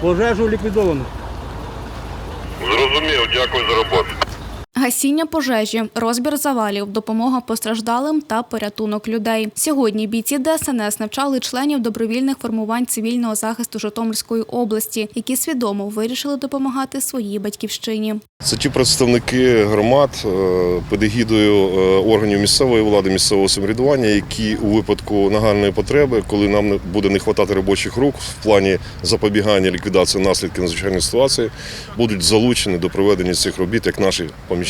Пожежу ліквідовано. Зрозумів, дякую за роботу. Гасіння пожежі, розбір завалів, допомога постраждалим та порятунок людей. Сьогодні бійці ДСНС навчали членів добровільних формувань цивільного захисту Житомирської області, які свідомо вирішили допомагати своїй батьківщині. Це ті представники громад е, під егідою е, органів місцевої влади, місцевого самоврядування, які у випадку нагальної потреби, коли нам буде не вистачати робочих рук в плані запобігання ліквідації наслідків надзвичайної ситуації, будуть залучені до проведення цих робіт як наші помічники.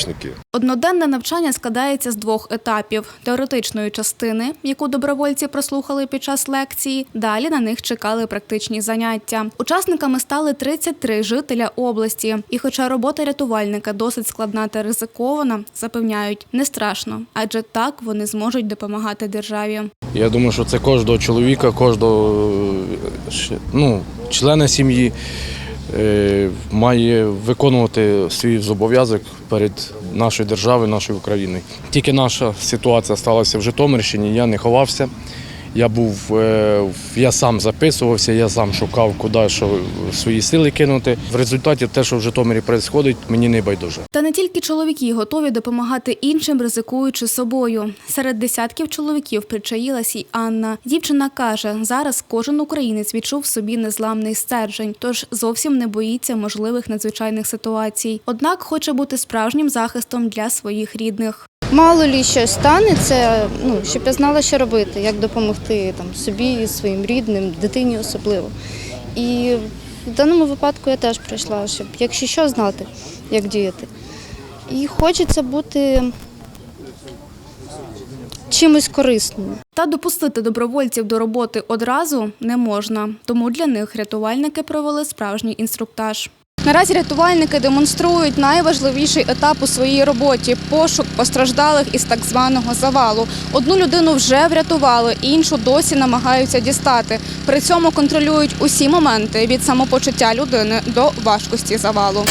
Одноденне навчання складається з двох етапів: теоретичної частини, яку добровольці прослухали під час лекції. Далі на них чекали практичні заняття. Учасниками стали 33 жителя області. І, хоча робота рятувальника досить складна та ризикована, запевняють, не страшно, адже так вони зможуть допомагати державі. Я думаю, що це кожного чоловіка, кожного е, ну, члена сім'ї має виконувати свій зобов'язок перед нашою державою, нашою Україною. Тільки наша ситуація сталася в Житомирщині, я не ховався. Я був, е, я сам записувався, я сам шукав, куди що свої сили кинути. В результаті те, що в Житомирі відбувається, мені не байдуже. Та не тільки чоловіки готові допомагати іншим, ризикуючи собою. Серед десятків чоловіків причаїлась й Анна. Дівчина каже, зараз кожен українець відчув в собі незламний стержень, тож зовсім не боїться можливих надзвичайних ситуацій. Однак хоче бути справжнім захистом для своїх рідних. Мало лі щось станеться, ну, щоб я знала, що робити, як допомогти там, собі, своїм рідним, дитині особливо. І в даному випадку я теж прийшла, щоб, якщо що, знати, як діяти. І хочеться бути чимось корисним. Та допустити добровольців до роботи одразу не можна, тому для них рятувальники провели справжній інструктаж. Наразі рятувальники демонструють найважливіший етап у своїй роботі пошук постраждалих із так званого завалу. Одну людину вже врятували, іншу досі намагаються дістати. При цьому контролюють усі моменти від самопочуття людини до важкості завалу.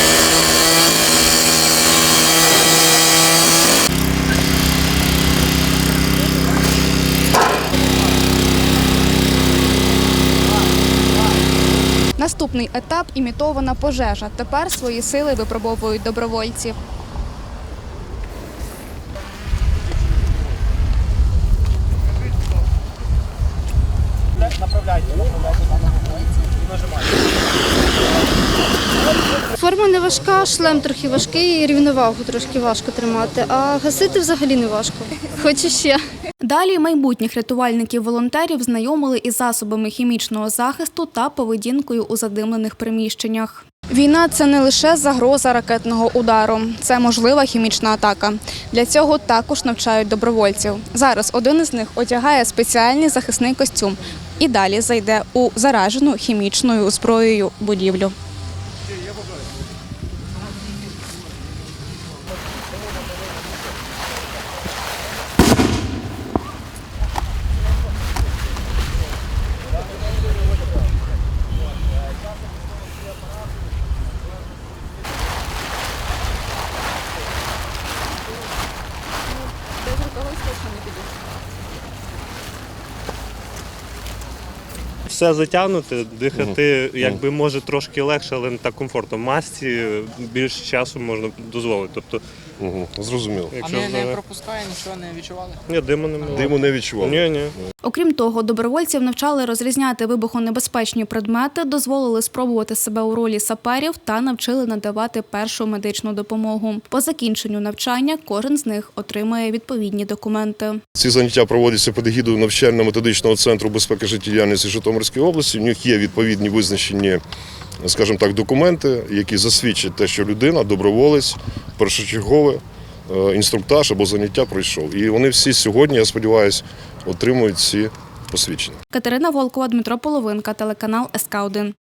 Наступний етап імітована пожежа. Тепер свої сили випробовують добровольці. Форма не важка, шлем трохи важкий, рівновагу трошки важко тримати, а гасити взагалі не важко. Хочу ще. Далі майбутніх рятувальників-волонтерів знайомили із засобами хімічного захисту та поведінкою у задимлених приміщеннях. Війна це не лише загроза ракетного удару, це можлива хімічна атака. Для цього також навчають добровольців. Зараз один із них одягає спеціальний захисний костюм і далі зайде у заражену хімічною зброєю будівлю. Все затягнути, дихати якби може трошки легше, але не так комфортно. В масці більше часу можна дозволити. Тобто, Угу. Зрозуміло. А якщо не, не пропускає, нічого не відчували? ні, диму немає. Диму не відчував. Ні, ні. Окрім того, добровольців навчали розрізняти вибухонебезпечні предмети, дозволили спробувати себе у ролі саперів та навчили надавати першу медичну допомогу. По закінченню навчання кожен з них отримує відповідні документи. Ці заняття проводяться під егідою навчально-методичного центру безпеки життєдіяльності Житомирської області. У них є відповідні визначені, скажімо так, документи, які засвідчать те, що людина, доброволець, першочергове інструктаж або заняття пройшов. І вони всі сьогодні, я сподіваюся, отримують ці посвідчення. Катерина Волкова, Дмитро Половинка, телеканал СК 1